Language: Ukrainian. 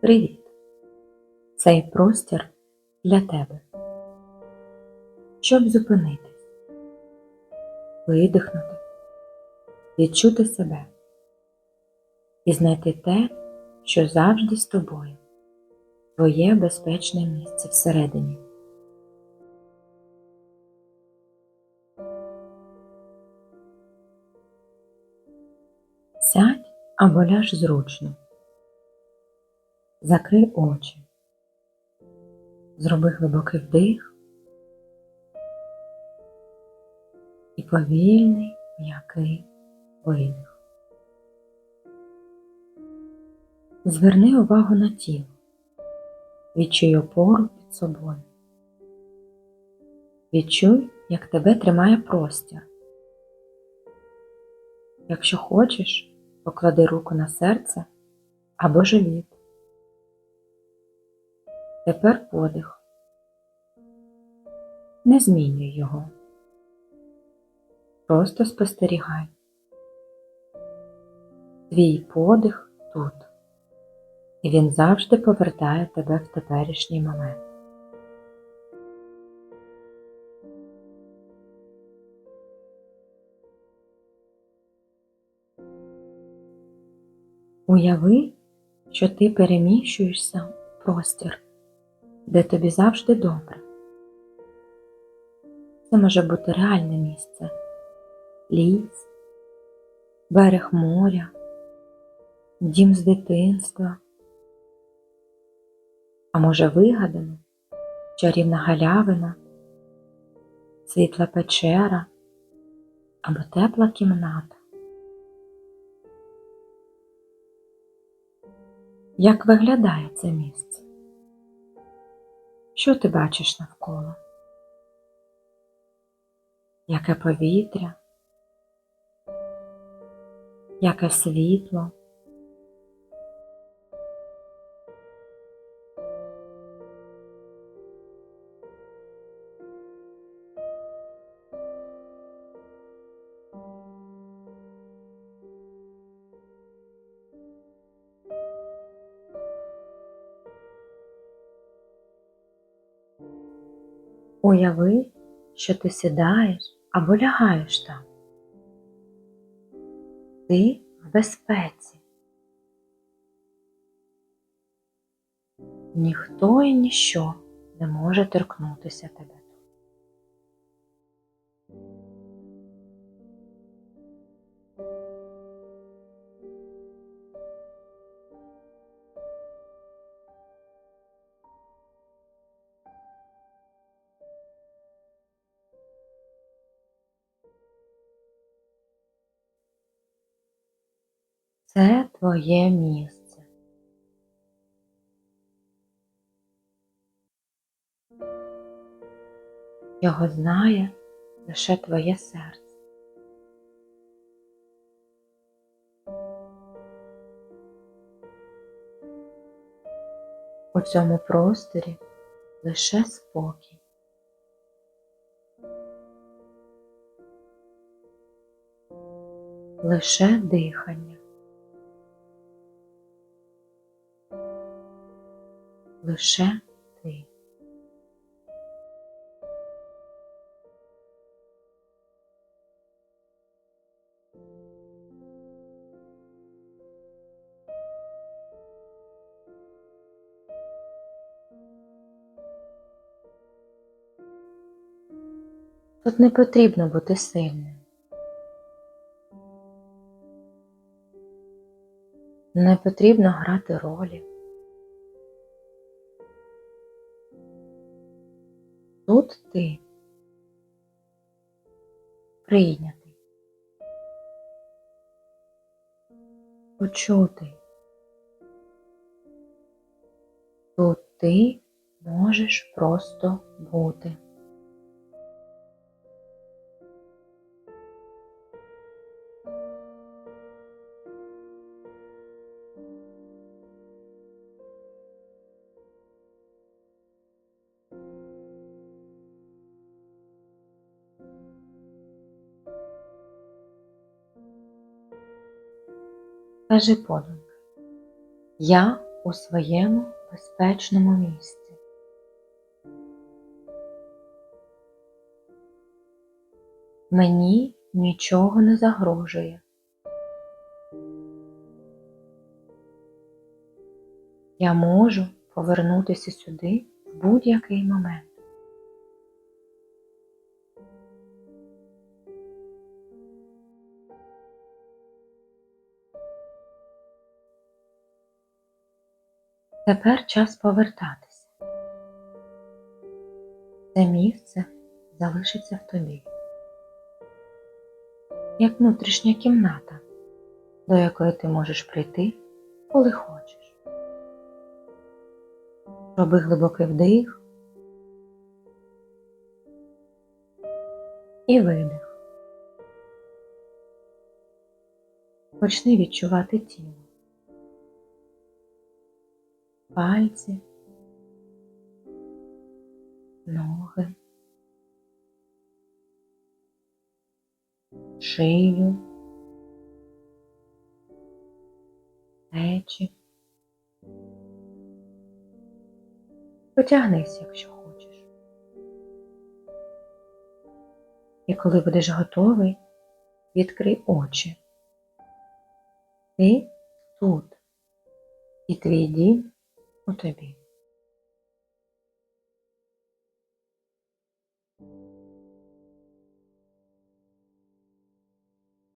Привіт! Цей простір для тебе. Щоб зупинитись, видихнути, відчути себе і знайти те, що завжди з тобою, твоє безпечне місце всередині. Сядь або ляж зручно. Закрий очі. Зроби глибокий вдих і повільний м'який видих. Зверни увагу на тіло. Відчуй опору під собою. Відчуй, як тебе тримає простір. Якщо хочеш, поклади руку на серце або живіт. Тепер подих. Не змінюй його. Просто спостерігай. Твій подих тут, і він завжди повертає тебе в теперішній момент. Уяви, що ти переміщуєшся в простір де тобі завжди добре. Це може бути реальне місце, ліс, берег моря, дім з дитинства, а може вигадано чарівна галявина, світла печера або тепла кімната. Як виглядає це місце? Що ти бачиш навколо? Яке повітря, яке світло? Уяви, що ти сідаєш або лягаєш там. Ти в безпеці. Ніхто і ніщо не може торкнутися тебе. Це твоє місце. Його знає лише твоє серце. У цьому просторі лише спокій. Лише дихання. Лише ти. Тут не потрібно бути сильним. Не потрібно грати ролі. Тут ти прийнятий, почутий. Тут ти можеш просто бути. Кажи подумки, я у своєму безпечному місці. Мені нічого не загрожує. Я можу повернутися сюди в будь-який момент. Тепер час повертатися. Це місце залишиться в тобі, як внутрішня кімната, до якої ти можеш прийти, коли хочеш. Роби глибокий вдих і видих. Почни відчувати тіло. Пальці, ноги, шию, плечі. Потягнись, якщо хочеш. І коли будеш готовий, відкрий очі. Ти тут, і твій дім у тобі.